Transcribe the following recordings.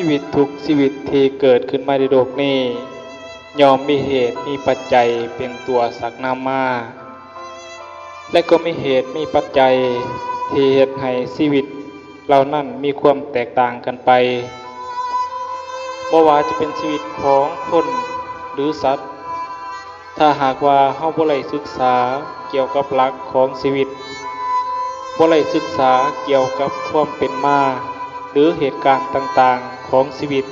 ชีวิตทุกชีวิตที่เกิดขึ้นมาในโลกนี้ยอมมีเหตุมีปัจจัยเป็นตัวสักนำมา และก็มีเหตุมีปัจจัยที่เหตุให้ชีวิตเรานั้นมีความแตกต่างกันไปบ่ว่าจะเป็นชีวิตของคนหรือสัตว์ ถ้าหากว่าเฮาบ่ได้ศึกษาเกี่ยวกับหลักของชีวิตบ่ได้ศึกษาเกี่ยวกับความเป็นมา รือเหตุการณ์ต่างๆของชีวิต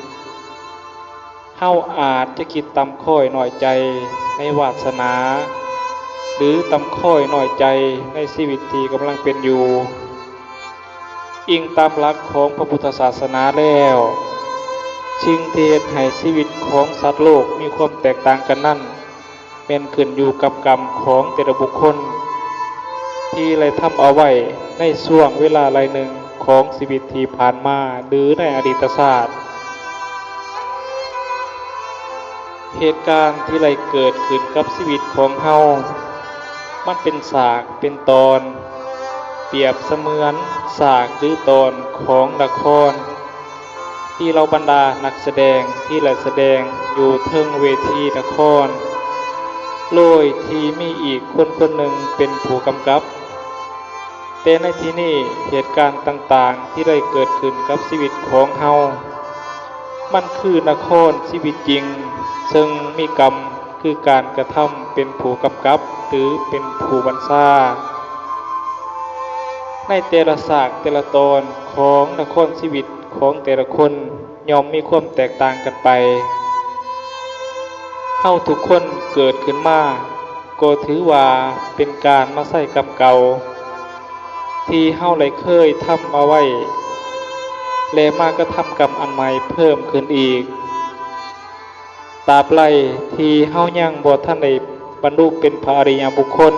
เฮาอาจจะคิดตำค่อยหน่อยใจในวาสนา หรือตำค่อยหน่อยใจในชีวิตที่กำลังเป็นอยู่ อิงตามหลักของพระพุทธศาสนาแล้วชิงเทศให้ชีวิตของสัตว์โลกมีความแตกต่างกันนั่นเป็นขึ้นอยู่กับกรรมของแต่ละบุคคล ที่เลยทำเอาไว้ในช่วงเวลาไรหนึ่ง ของชีวิตที่ผ่านมาหรือในอดีตศาสตร์ เหตุการณ์ที่ไรเกิดขึ้นกับชีวิตของเฮามันเป็นสากเป็นตอน เปรียบเสมือนสากหรือตอนของละคร ที่เราบรรดานักแสดงที่ไรแสดงอยู่เทิงเวทีละคร โดยที่มีอีกคนคนหนึ่งเป็นผู้กำกับ แต่ในที่นี้เหตุการณ์ต่างๆ ที่ได้เกิดขึ้นกับชีวิตของเฮา มันคือนครชีวิตจริง ซึ่งมีกรรมคือการกระทำเป็นผู้กำกับ หรือเป็นผู้บัญชา ในแต่ละศาสตร์แต่ละตอนของนครชีวิตของแต่ละคนย่อมมีความแตกต่างกันไป เฮาทุกคนเกิดขึ้นมา ก็ถือว่าเป็นการมาใส่กรรมเก่า ที่เฮาได้เคยทำเอาไว้ และมาก็ทำกรรมอันใหม่เพิ่มขึ้นอีก ตาบใดที่เฮายังบ่ทันได้บรรลุเป็นพระอริยบุคคล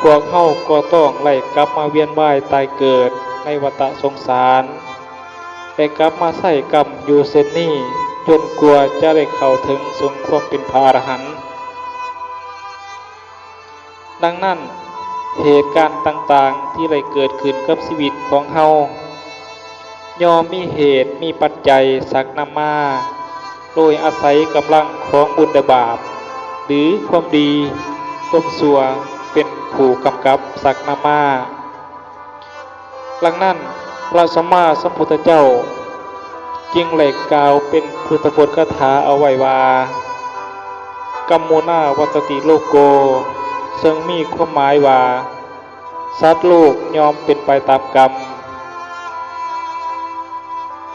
พวกเฮาก็ต้องไล่กลับมาเวียนว่ายตายเกิดในวัฏสงสารและกลับมาใส่กรรมอยู่เส้นนี้จนกลัวจะได้เข้าถึงสมความเป็นพระอรหันต์ดังนั้น เหตุการณ์ต่างๆที่ได้เกิดขึ้นกับชีวิตของเฮายอมมีเหตุมีปัจจัยสักนำมา โดยอาศัยกำลังของบุญบาป หรือความดีความสัวเป็นผู้กำกับสักนำมาดังนั้นพระสัมมาสัมพุทธเจ้า จึงเหล็กกล่าวเป็นพุทธพจน์คาถาเอาไว้ว่ากัมโมนาวัตติโลโก ซึ่งมีความหมายว่าสัตว์โลกยอมเป็นไปตามกรรม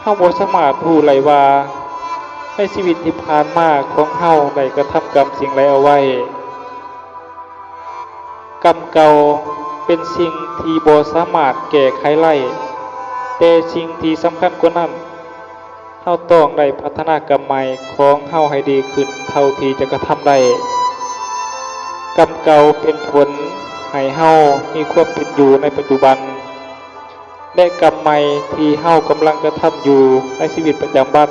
เฮาบ่สามารถรู้เลว่า ในชีวิตที่ผ่านมาของเฮาได้กระทำกรรมสิ่งไรเอาไว้ กรรมเก่าเป็นสิ่งที่บ่สามารถแก้ไขไล่แต่สิ่งที่สำคัญกว่านั้นเฮาต้องได้พัฒนากรรมใหม่ของเฮาให้ดีขึ้นเท่าที่จะกระทำได้ กรรมเก่าเป็นผลให้เฮามีความเป็นอยู่ในปัจจุบัน และกรรมใหม่ที่เฮากำลังกระทำอยู่ในชีวิตประจำวัน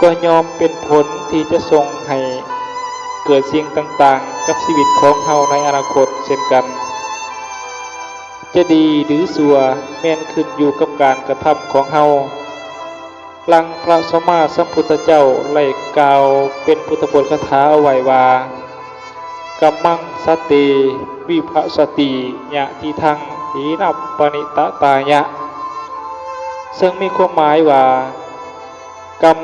ก็ยอมเป็นผลที่จะส่งให้เกิดสิ่งต่างๆ กับชีวิตของเฮาในอนาคตเช่นกัน จะดีหรือสัวแม่นขึ้นอยู่กับการกระทำของเฮาลังพระสมมาสัมพุทธเจ้าไล่กล่าวเป็นพุทธบทคาถาเอาไว้ว่า กัมมังสติวิภสติยะทิทังหีนับปณิตตายะ ซึ่งมีความหมายว่ากรรม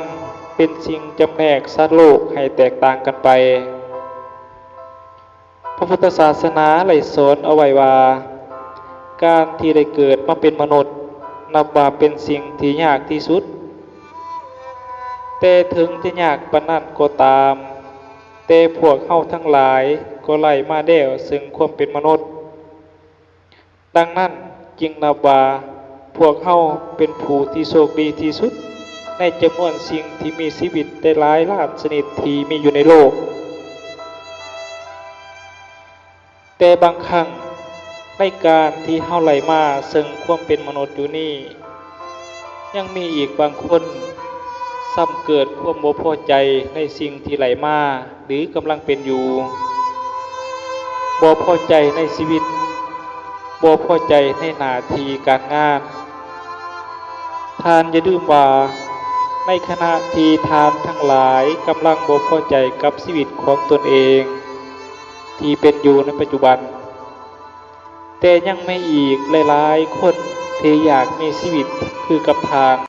เป็นสิ่งจำแนกสัตว์โลกให้แตกต่างกันไป พระพุทธศาสนาไหลสอนเอาไว้ว่า การที่ได้เกิดมาเป็นมนุษย์นับว่าเป็นสิ่งที่ยากที่สุด แต่ถึงจะยากปานนั้นก็ตาม แต่พวกเฮาทั้งหลายก็ไล่มาเด้วซึ่งความเป็นมนุษย์ ดังนั้นจึงนับว่าพวกเฮาเป็นผู้ที่โชคดีที่สุด ในจำนวนสิ่งที่มีชีวิตได้หลายล้านชนิดที่มีอยู่ในโลก แต่บางครั้งในการที่เฮาไหลมาซึ่งความเป็นมนุษย์อยู่นี่ ยังมีอีกบางคน ซ้ำเกิดความโมพอใจในสิ่งที่ไหลมาหรือกำลังเป็นอยู่บ่พอใจในชีวิตบ่พอใจในหน้าที่การงาน ทานอย่าลืมว่า ในขณะที่ทานทั้งหลายกำลังบ่พอใจกับชีวิตของตนเอง ที่เป็นอยู่ในปัจจุบัน แต่ยังไม่อีกหลายๆคนที่อยากมีชีวิตคือกับทาน